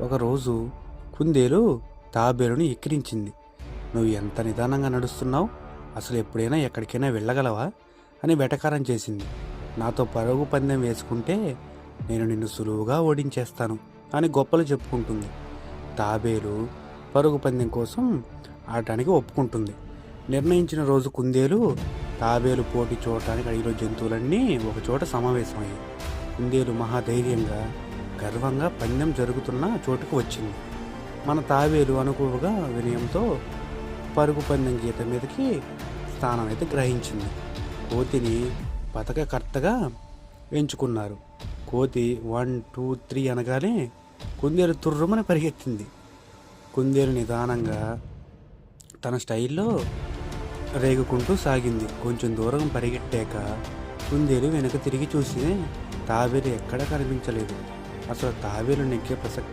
ఒకరోజు కుందేలు తాబేలుని ఎక్కిరించింది. నువ్వు ఎంత నిదానంగా నడుస్తున్నావు? అసలు ఎప్పుడైనా ఎక్కడికైనా వెళ్ళగలవా? అని వెటకారం చేసింది. నాతో పరుగు పందెం వేసుకుంటే నేను నిన్ను సులువుగా ఓడించేస్తాను అని గొప్పలు చెప్పుకుంటుంది. తాబేలు పరుగు పందెం కోసం ఆడటానికి ఒప్పుకుంటుంది. నిర్ణయించిన రోజు కుందేలు తాబేలు పోటీ చూడటానికి అడిగిన జంతువులన్నీ ఒకచోట సమావేశమయ్యాయి. కుందేలు మహాధైర్యంగా గర్వంగా పందెం జరుగుతున్న చోటుకు వచ్చింది. మన తావేలు అనుకువగా వినయంతో పరుగు పందెం గీత మీదకి స్థానం అయితే గ్రహించింది. కోతిని పథకకర్తగా ఎంచుకున్నారు. కోతి వన్ టూ త్రీ అనగానే కుందేలు తుర్రుమని పరిగెత్తింది. కుందేలు నిదానంగా తన స్టైల్లో రేగుకుంటూ సాగింది. కొంచెం దూరం పరిగెట్టాక కుందేలు వెనక తిరిగి చూసి తాబేలు ఎక్కడా కనిపించలేదు. అసలు తాబేలు నెగ్గే ప్రసక్తి